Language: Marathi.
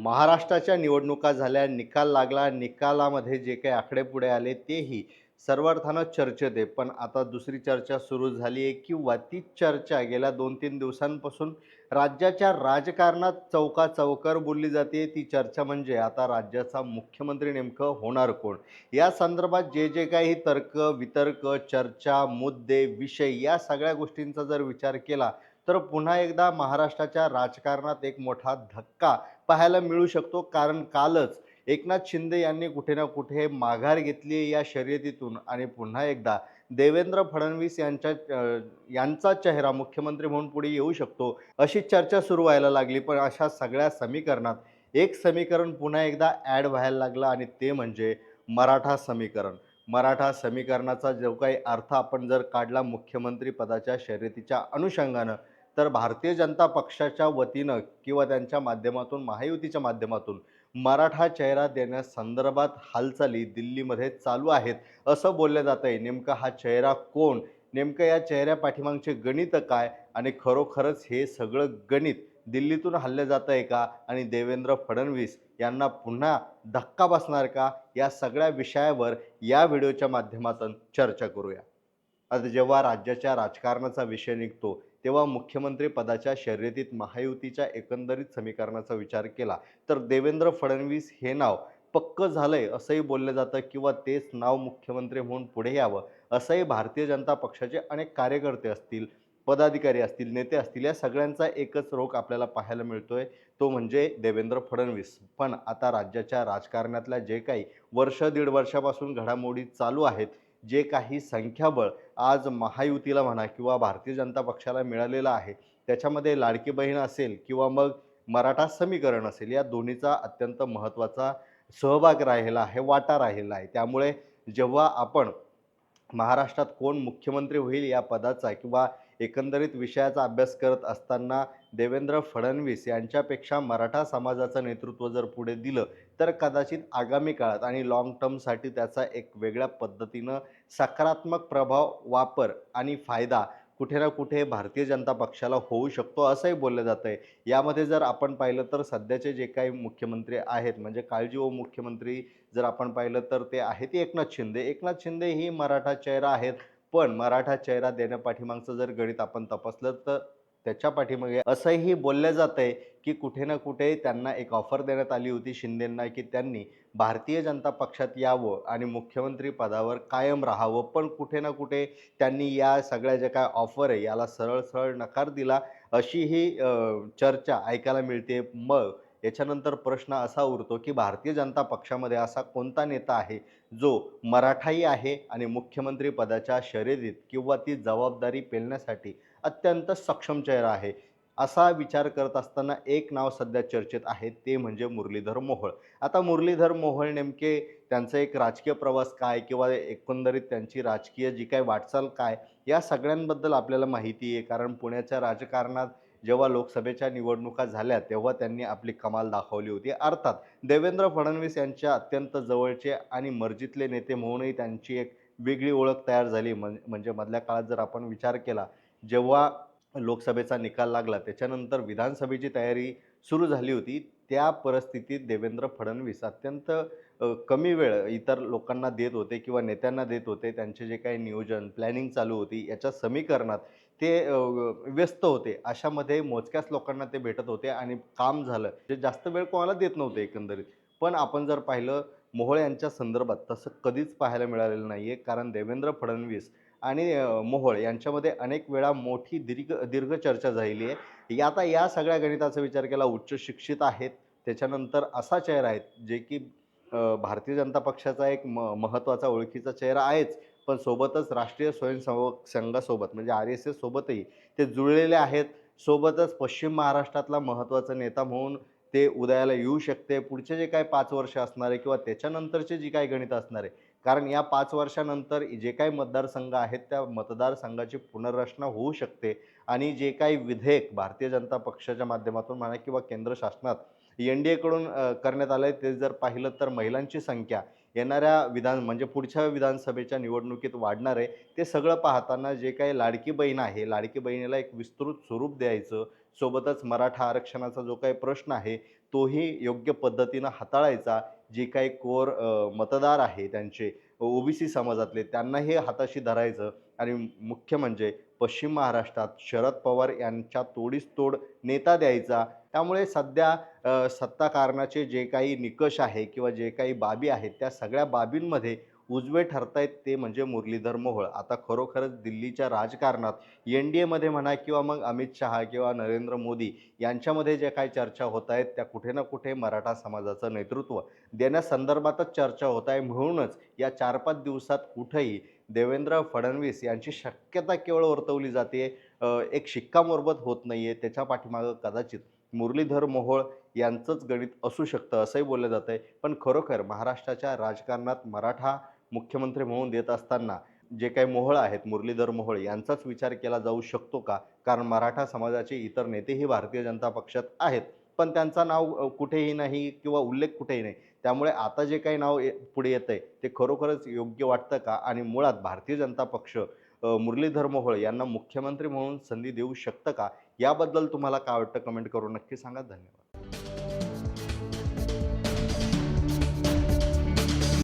महाराष्ट्राच्या निवडणुका झाल्या निकाल लागला निकालामध्ये जे काही आकडे पुढे आले तेही सर्वार्थानं चर्चेत आहे. पण आता दुसरी चर्चा सुरू झाली आहे किंवा ती चर्चा गेल्या दोन तीन दिवसांपासून राज्याच्या राजकारणात चौका चौकर बोलली जाते. ती चर्चा म्हणजे आता राज्याचा मुख्यमंत्री नेमकं होणार कोण? या संदर्भात जे जे काही तर्क वितर्क चर्चा मुद्दे विषय या सगळ्या गोष्टींचा जर विचार केला तर पुन्हा एकदा महाराष्ट्राच्या राजकारणात एक मोठा धक्का पाहायला मिळू शकतो. कारण कालच एकनाथ शिंदे यांनी कुठे ना कुठे माघार घेतली आहे या शर्यतीतून. आणि पुन्हा एकदा देवेंद्र फडणवीस यांच्या यांचा चेहरा मुख्यमंत्री म्हणून पुढे येऊ शकतो अशी चर्चा सुरू व्हायला लागली. पण अशा सगळ्या समीकरणात एक समीकरण पुन्हा एकदा ॲड व्हायला लागलं आणि ते म्हणजे मराठा समीकरण. मराठा समीकरणाचा जो काही अर्थ आपण जर काढला मुख्यमंत्री पदाच्या शर्यतीच्या अनुषंगानं तर भारतीय जनता पक्षाच्या वतीनं किंवा त्यांच्या माध्यमातून महायुतीच्या माध्यमातून मराठा चेहरा देण्यासंदर्भात हालचाली दिल्लीमध्ये चालू आहेत असं बोललं जात आहे नेमका हा चेहरा कोण? नेमकं या चेहऱ्या पाठीमागचे गणित काय? आणि खरोखरच हे सगळं गणित दिल्लीतून हल्लं जात आहे का? आणि देवेंद्र फडणवीस यांना पुन्हा धक्का बसणार का? या सगळ्या विषयावर या व्हिडिओच्या माध्यमातून चर्चा करूया. आता जेव्हा राज्याच्या राजकारणाचा विषय निघतो तेव्हा मुख्यमंत्री पदाच्या शर्यतीत महायुतीच्या एकंदरीत समीकरणाचा विचार केला. तर देवेंद्र फडणवीस हे नाव पक्क झालंय असंही बोललं जातं किंवा तेच नाव मुख्यमंत्री म्हणून पुढे यावं असंही भारतीय जनता पक्षाचे अनेक कार्यकर्ते असतील पदाधिकारी असतील नेते असतील या सगळ्यांचा एकच रोख आपल्याला पाहायला मिळतोय तो म्हणजे देवेंद्र फडणवीस. पण आता राज्याच्या राजकारणातल्या जे काही वर्ष दीड वर्षापासून घडामोडी चालू आहेत जे काही संख्याबळ आज महायुतीला म्हणा किंवा भारतीय जनता पक्षाला मिळालेलं आहे त्याच्यामध्ये लाडकी बहीण असेल किंवा मग मराठा समीकरण असेल या दोन्हीचा अत्यंत महत्त्वाचा सहभाग राहिला आहे वाटा राहिला आहे. त्यामुळे जेव्हा आपण महाराष्ट्रात कोण मुख्यमंत्री होईल या पदाचा किंवा एकंदरीत विषयाचा अभ्यास करत असताना देवेंद्र फडणवीस यांच्यापेक्षा मराठा समाजाचं नेतृत्व जर पुढे दिलं तर कदाचित आगामी काळात आणि लॉंग टर्मसाठी त्याचा एक वेगळ्या पद्धतीनं सकारात्मक प्रभाव वापर आणि फायदा कुठे ना कुठे भारतीय जनता पक्षाला होऊ शकतो असंही बोललं जातं आहे यामध्ये जर आपण पाहिलं तर सध्याचे जे काही मुख्यमंत्री आहेत म्हणजे काळजी व मुख्यमंत्री जर आपण पाहिलं तर ते आहेत एकनाथ शिंदे. एकनाथ शिंदे ही मराठा चेहरा आहेत. पण मराठा चेहरा देण्या पाठीमागचं जर गणित आपण तपासलं तर त्याच्या पाठीमागे असंही बोललं जात आहे की कुठे ना कुठे त्यांना एक ऑफर देण्यात आली होती शिंदेंना की त्यांनी भारतीय जनता पक्षात यावं आणि मुख्यमंत्री पदावर कायम राहावं. पण कुठे ना कुठे त्यांनी या सगळ्या ज्या काय ऑफर आहे याला सरळ सरळ नकार दिला अशी ही चर्चा ऐकायला मिळते मग याच्यानंतर प्रश्न असा उरतो की भारतीय जनता पक्षामध्ये असा कोणता नेता आहे जो मराठाही आहे आणि मुख्यमंत्री पदाच्या शर्यतीत किंवा ती जबाबदारी पेलण्यासाठी अत्यंत सक्षम चेहरा आहे? असा विचार करत असताना एक नाव सध्या चर्चेत आहे ते म्हणजे मुरलीधर मोहोळ. आता मुरलीधर मोहोळ नेमके त्यांचा एक राजकीय प्रवास काय किंवा एकंदरीत त्यांची राजकीय जी काय वाटचाल काय या सगळ्यांबद्दल आपल्याला माहिती आहे. कारण पुण्याच्या राजकारणात जेव्हा लोकसभेच्या निवडणुका झाल्या तेव्हा त्यांनी आपली कमाल दाखवली होती. अर्थात देवेंद्र फडणवीस यांच्या अत्यंत जवळचे आणि मर्जीतले नेते म्हणूनही त्यांची एक वेगळी ओळख तयार झाली. म्हण म्हणजे मधल्या काळात जर आपण विचार केला जेव्हा लोकसभेचा निकाल लागला त्याच्यानंतर विधानसभेची तयारी सुरू झाली होती त्या परिस्थितीत देवेंद्र फडणवीस अत्यंत कमी वेळ इतर लोकांना देत होते किंवा नेत्यांना देत होते. त्यांचे जे काही नियोजन प्लॅनिंग चालू होती याच्या समीकरणात ते व्यस्त होते. अशामध्ये मोजक्याच लोकांना ते भेटत होते आणि काम झालं. जे जास्त वेळ कोणाला देत नव्हते एकंदरीत. पण आपण जर पाहिलं मोहोळ यांच्या संदर्भात तसं कधीच पाहायला मिळालेलं नाही आहे कारण देवेंद्र फडणवीस आणि मोहोळ यांच्यामध्ये अनेक वेळा मोठी दीर्घ दीर्घ चर्चा झालेली आहे. या- आता या सगळ्या गणिताचा विचार केला उच्च शिक्षित आहेत. त्याच्यानंतर असा चेहरा आहे जे की भारतीय जनता पक्षाचा एक म महत्त्वाचा ओळखीचा चेहरा आहेच. पण सोबतच राष्ट्रीय स्वयंसेवक संघासोबत म्हणजे आर एस एस सोबतही ते जुळलेले आहेत. सोबतच पश्चिम महाराष्ट्रातला महत्त्वाचा नेता म्हणून ते उदयाला येऊ शकते. पुढचे जे काही पाच वर्ष असणार आहे किंवा त्याच्यानंतरचे जी काही गणित असणार आहे. कारण या पाच वर्षानंतर जे काही मतदारसंघ आहेत त्या मतदारसंघाची पुनर्रचना होऊ शकते. आणि जे काही विधेयक भारतीय जनता पक्षाच्या माध्यमातून म्हणा किंवा केंद्र शासनात एन डी एकडून करण्यात आलं आहे ते जर पाहिलं तर महिलांची संख्या येणाऱ्या विधान म्हणजे पुढच्या विधानसभेच्या निवडणुकीत वाढणार आहे. ते सगळं पाहताना जे काही लाडकी बहीण आहे लाडकी बहिणीला एक विस्तृत स्वरूप द्यायचं सोबतच मराठा आरक्षणाचा जो काही प्रश्न आहे तोही योग्य पद्धतीनं हाताळायचा. जे काही कोर मतदार आहे त्यांचे ओबीसी समाजातले त्यांनाही हाताशी धरायचं. आणि मुख्य म्हणजे पश्चिम महाराष्ट्रात शरद पवार यांच्या तोडीस तोड नेता द्यायचा. त्यामुळे सध्या सत्ताकारणाचे जे काही निकष आहे किंवा जे काही बाबी आहेत त्या सगळ्या बाबींमध्ये उजवे ठरतायत ते म्हणजे मुरलीधर मोहोळ. आता खरोखरच दिल्लीच्या राजकारणात एन डी एमध्ये म्हणा किंवा मग अमित शहा किंवा नरेंद्र मोदी यांच्यामध्ये ज्या काही चर्चा होत आहेत त्या कुठे ना कुठे मराठा समाजाचं नेतृत्व देण्यासंदर्भातच चर्चा होत आहे म्हणूनच या चार पाच दिवसात कुठेही देवेंद्र फडणवीस यांची शक्यता केवळ वर्तवली जाते. एक शिक्कामोर्बत होत नाही आहे त्याच्या पाठीमागं कदाचित मुरलीधर मोहोळ यांचंच गणित असू शकतं असंही बोललं जातं आहे पण खरोखर महाराष्ट्राच्या राजकारणात मराठा मुख्यमंत्री म्हणून देत असताना जे काही मोहळ आहेत मुरलीधर मोहोळ यांचाच विचार केला जाऊ शकतो का? कारण मराठा समाजाचे इतर नेतेही भारतीय जनता पक्षात आहेत. पण त्यांचा नाव कुठेही नाही किंवा उल्लेख कुठेही नाही. त्यामुळे आता जे काही नाव ये- पुढे येतं आहे ते खरोखरच योग्य वाटतं का? आणि मुळात भारतीय जनता पक्ष मुरलीधर मोहोळ यांना मुख्यमंत्री म्हणून संधी देऊ शकतं का? याबद्दल तुम्हाला काय वाटतं? कमेंट करून नक्की सांगा. धन्यवाद.